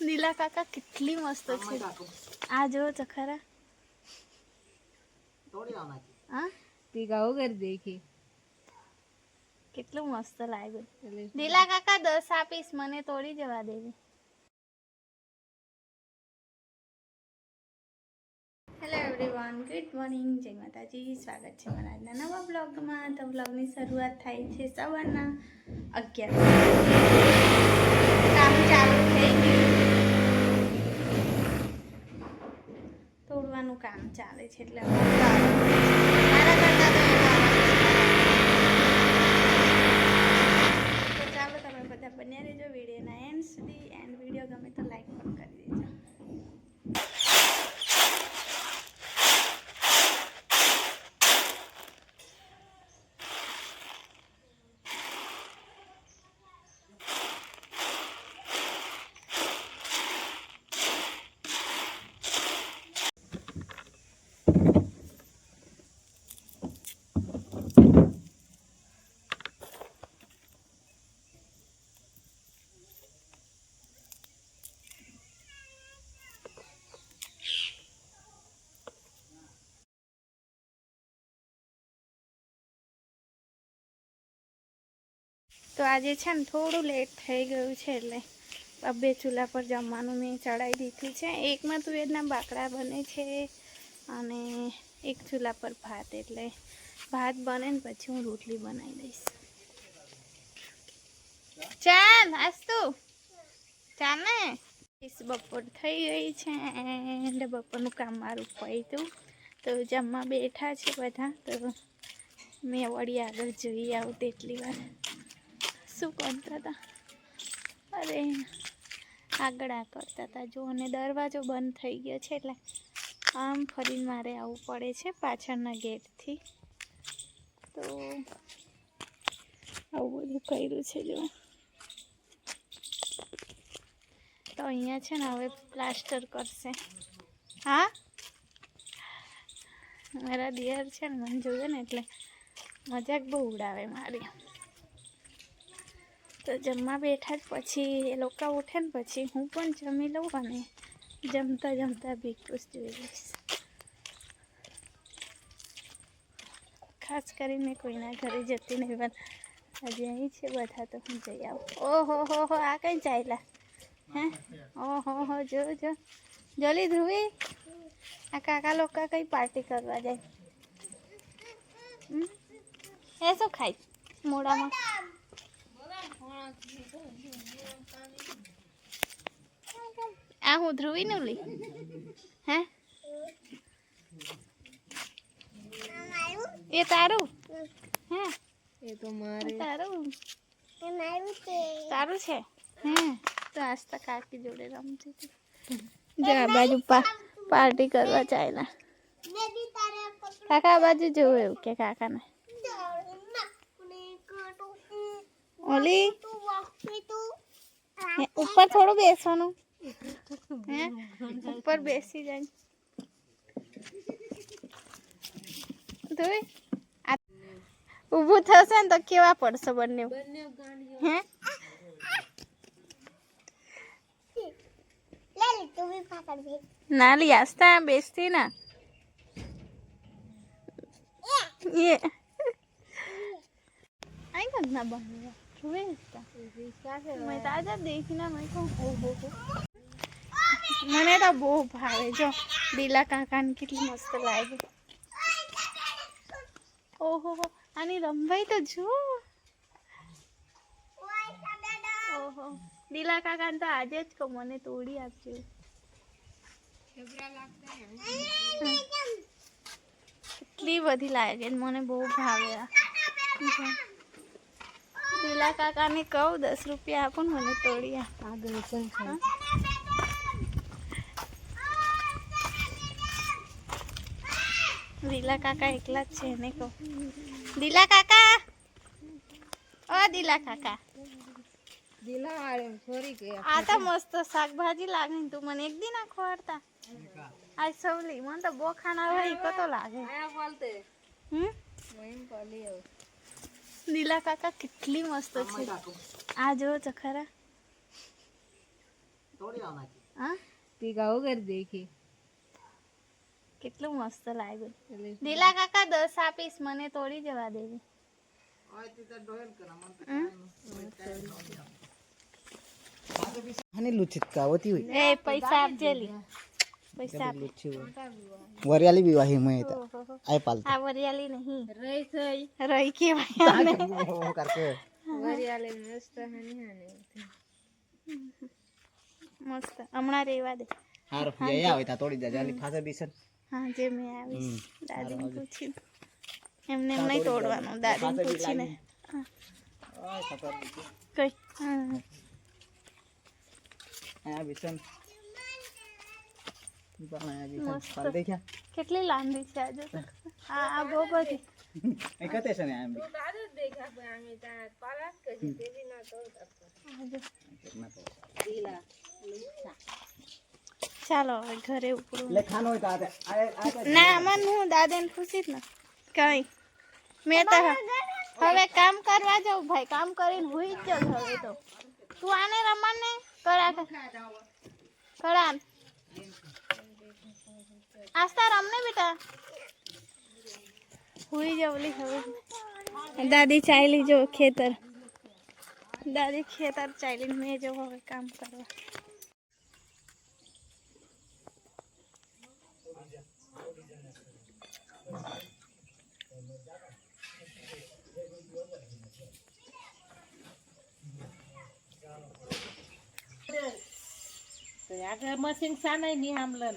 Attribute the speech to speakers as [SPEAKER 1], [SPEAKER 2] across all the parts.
[SPEAKER 1] નીલા કાકા કેટલી મસ્ત છે. આ જો તો ખરા.
[SPEAKER 2] કરી દેખી.
[SPEAKER 1] કેટલું મસ્ત લાગ્યું. નીલા કાકા દસ આપીશ મને તોડી જવા દેવી hello everyone good morning Jai Mataji સ્વાગત છે મારા આજના નવા બ્લોગમાં તો બ્લોગની શરૂઆત થાય છે સવારના અગિયાર. કામ ચાલુ થઈ ગયું. તોડવાનું કામ ચાલે છે એટલે તો ચાલો, તમે બધા બન્યા રહેજો. વિડીયોના એન્ડ સુધી. એન્ડ વીડિયો ગમે તો લાઈક પણ કરી દેજો તો આજે છે ને થોડું લેટ થઈ ગયું છે એટલે બે ચૂલા પર જમવાનું મેં ચડાવી દીધું છે. એકમાં તુવેરના બાકડા બને છે અને એક ચૂલા પર ભાત એટલે ભાત બને ને પછી હું રોટલી બનાવી દઈશ. ચાલ, આસ્તુ. ચાલ ને બપોર થઈ ગઈ છે એન્ડ બપોરનું કામ મારું પૈતું તો જમવા બેઠા છે બધા. તો મેં વળી આગળ જોઈ આવું તેટલી વાર. શું કરતા હતા? અરે, આગળ કરતા હતા. જો, અને દરવાજો બંધ થઈ ગયો છે એટલે આમ ફરીને મારે આવવું પડે છે પાછળના ગેટથી. તો આવું બધું કર્યું છે, જો. તો અહીંયા છે ને હવે પ્લાસ્ટર કરશે. હા? મારા દિયર છે ને, મને જોયું ને એટલે મજાક બહુ ઉડાવે મારી. તો જમવા બેઠા જ પછી એ લોકો ઉઠે ને પછી હું પણ જમી લઉં અને જમતા જમતા બિગ જોઈ લઈશ. ખાસ કરીને કોઈના ઘરે જતી નહીં, પણ હજી અહીં છે બધા તો હું જઈ આવું. ઓહો, હો હો, આ કઈ ચાલ્યા? હે? ઓહો, હો, જો જો. જલ્દી ધ્રુવી, આ કાકા લોકો કઈ પાર્ટી કરવા જાય? એ શું ખાય? મોડામાં આ હું ધ્રુવીનું લી હે? એ તારું? હે?
[SPEAKER 2] એ તો મારે.
[SPEAKER 1] તારું? તારું છે? હે? તો આજ તો કાકી જોડે રમતી હતી. જા બાજુ પા પાર્ટી કરવા ચાલ્યા કાકા બાજુ જોવું એવું કે કાકાને. ઓલી? ઉપર થોડું બેસવાનું. હે, ઉપર બેસી જાય. ધોઈ. ઉભું થશે ને તો કેવા પડશે બંને? હે? ના, લી આસ્તા બેસતી ના. એ. આઈ કરના બહાર छुए इसका मैं ताजा देखना मैं को हो हो हो મને તો બહુ ભાવે જો દીલા કાકાને કેટલી મસ્ત લાગે ઓહો હો આની રંભાઈ તો જો ઓહો દીલા કાકાને તો આજે જ કહું મને તોડી આપજો કેટલી બધી લાગે છે. મને બહુ ભાવે આ દીલા કાકાને કહું દસ રૂપિયા આપો ને મને તોડી આપ.
[SPEAKER 2] આ
[SPEAKER 1] દીલા કાકા એકલા જ છે એને કહું. દીલા કાકા! ઓ દીલા કાકા.
[SPEAKER 2] દિલા આરે સોરી કે
[SPEAKER 1] આ તો મસ્ત શાકભાજી લાગે ને તું મને એક દી ના ખવાડતા. આ સવલી મને તો બહુ ખાના હોય કો તો લાગે. હમ? દીલા કાકા કેટલી મસ્ત છે. આ જો ચખરા. ખરા હા?
[SPEAKER 2] વગર દેખી.
[SPEAKER 1] કેટલું મસ્ત લાગ્યું. નીલા કાકા દસ આપીશ મને તોડી જવા દેજે.
[SPEAKER 3] અને લુચિત કાવતી હોય.
[SPEAKER 1] એ પૈસા આપજે લી. પૈસા આપ
[SPEAKER 3] લુચી હોય વરિયાળી બી વાહી મેં હતા
[SPEAKER 1] ઓહોહો.
[SPEAKER 3] આય પાલતી
[SPEAKER 1] આ વરિયાળી નહીં
[SPEAKER 2] રહી થઈ
[SPEAKER 1] રહી કેવાય આને.
[SPEAKER 3] ઓ કરકે
[SPEAKER 2] વરિયાળી મસ્ત હાની હાની
[SPEAKER 1] મસ્ત હમણાં રેવા દે
[SPEAKER 3] હાર ફિયા આવે તા તોડી દે જાલી ફાસે બીસન
[SPEAKER 1] હા જે મેં આવીશ
[SPEAKER 3] હમ.
[SPEAKER 1] દાદીને પૂછીને એમને એમ નહીં તોડવાનું દાદીને પૂછીને હા.
[SPEAKER 3] ઓય ખબર નથી
[SPEAKER 1] કઈ હા
[SPEAKER 3] આ બીસન
[SPEAKER 1] કેટલી લાંબી છે આજે હા આ બહુ બધી.
[SPEAKER 3] એ કતે છે ને આમ. બી
[SPEAKER 2] દાદા જ દેખા પણ આમે ત્યાં પાલાસ કરી તે બી તો
[SPEAKER 1] આજે.
[SPEAKER 3] ના તો.
[SPEAKER 2] ઢીલા
[SPEAKER 1] ચાલો હવે ઘરે ઉપડું. ના અમન હું દાદા ને ખુશી જ ને. કઈ. મેં તો હવે કામ કરવા જાઉં ભાઈ કામ કરીને હુઈ જ જાઉં હવે તો. તું આને રમણ ને કરા કરા આસ્તા રમને બેટા? હુઈ જવલી હવે. દાદી ચાલી જો ખેતર. દાદી ખેતર ચાલીને મેં જો હવે કામ કરવા.
[SPEAKER 2] આગળ મશીન સાનાય
[SPEAKER 1] નહીં આમલન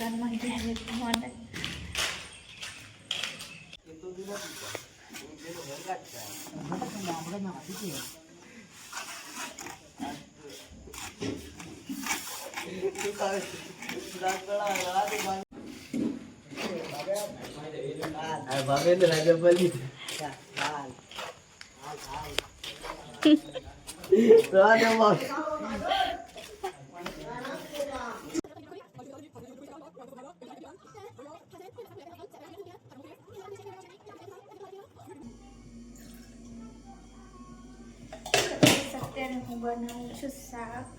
[SPEAKER 1] દુકાનમાં ગયા છે ફોન
[SPEAKER 3] આ ભાભે ને રાજા બોલી હાલ રાજા બોલ
[SPEAKER 1] હું બનાવું છું શાક.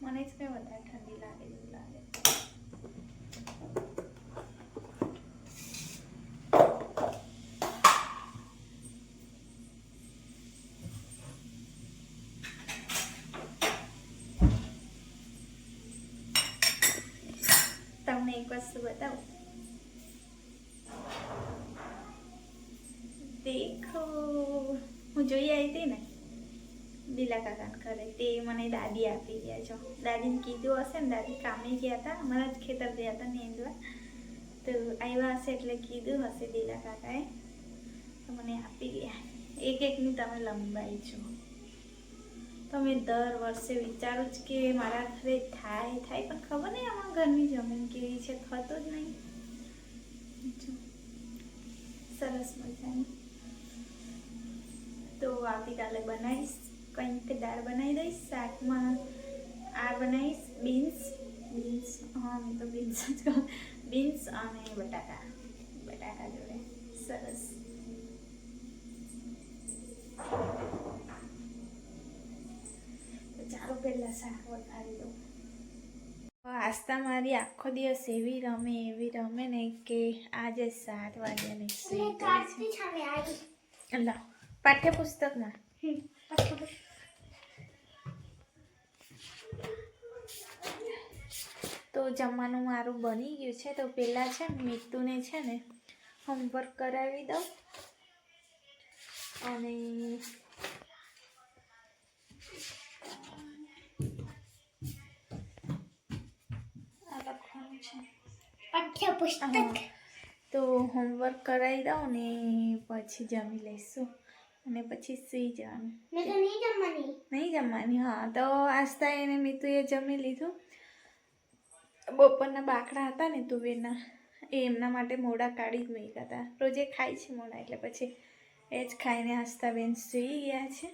[SPEAKER 1] મને જ કઈ વધારે ઠંડી લાગે એવું લાગે. તમને એક વસ્તુ બતાવું દેખો હું જોઈ આવી હતી ને? દિલા કાકાને ઘરે તે મને દાદી આપી ગયા છો. દાદીને કીધું હશે ને, દાદી કામે ગયા હતા, અમારા જ ખેતર ગયા હતા નેંદવા. તો આવ્યા હશે એટલે કીધું હશે દિલા કાકાએ તો મને આપી ગયા. એક એકની તમે લંબાઈ છો. તો મેં દર વર્ષે વિચારું જ કે મારા ઘરે થાય થાય, પણ ખબર નહીં આમાં ઘરની જમીન કેવી છે? થતું જ નહીં. સરસ મજાની. તો આવતીકાલે બનાવીશ. કંઈક દાળ બનાવી દઈશ શાકમાં આ બનાવીશ બીન્સ બીન્સ હા મેં તો બીન્સ જ કહું. બીન્સ અને બટાકા. બટાકા જોડે. સરસ. તો ચાલો પહેલાં શાક વઘારી દઉં આસ્તા મારી આખો દિવસ એવી રમે એવી રમે ને કે આજે સાત વાગ્યાની લા. પાઠ્યપુસ્તકમાં તો જમવાનું મારું બની ગયું છે તો પહેલાં છે ને મીતુને છે ને હોમવર્ક કરાવી દઉં અને
[SPEAKER 4] પાઠ્યપુસ્તક.
[SPEAKER 1] તો હોમવર્ક કરાવી દઉં ને પછી જમી લઈશું. અને પછી સૂઈ જવાનું.
[SPEAKER 4] મેં તો નહીં જમવાની.
[SPEAKER 1] નહીં જમવાની હા. તો આસ્તા એને મીતુએ જમી લીધું. બપોરના બાકડા હતા ને તુવેરના એ એમના માટે મોડા કાઢી જ મૂક્યા હતા. રોજે ખાય છે મોડા એટલે પછી એ જ ખાઈને આસ્તા બેન સૂઈ ગયા છે.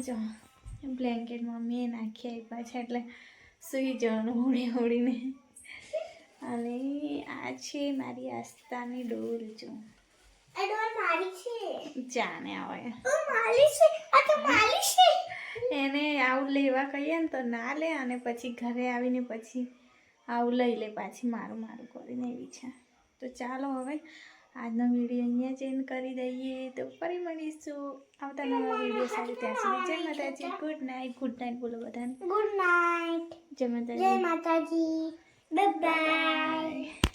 [SPEAKER 1] જો બ્લેન્કેટ મમ્મીએ નાખી આપ્યા છે એટલે સૂઈ જવાનું હોળી હોળીને. અને આ છે મારી આસ્થાની ડોલ જો. જાને આવે એને આવું લેવા કહીએ ને તો ના લે અને પછી ઘરે આવીને પછી આવું લઈ લે પાછી મારું મારું કરીને એવી છે. તો ચાલો હવે આજનો વીડિયો અહીંયા જ એન્ડ કરી દઈએ. તો ફરી મળીશું આવતા નવા વીડિયો સાથે. ત્યાં સુધી જય માતાજી. ગુડ નાઇટ ગુડ નાઇટ બોલો બધાને.
[SPEAKER 4] ગુડ નાઇટ
[SPEAKER 1] જય
[SPEAKER 4] જય
[SPEAKER 1] માતાજી.
[SPEAKER 4] માતાજી. Bye bye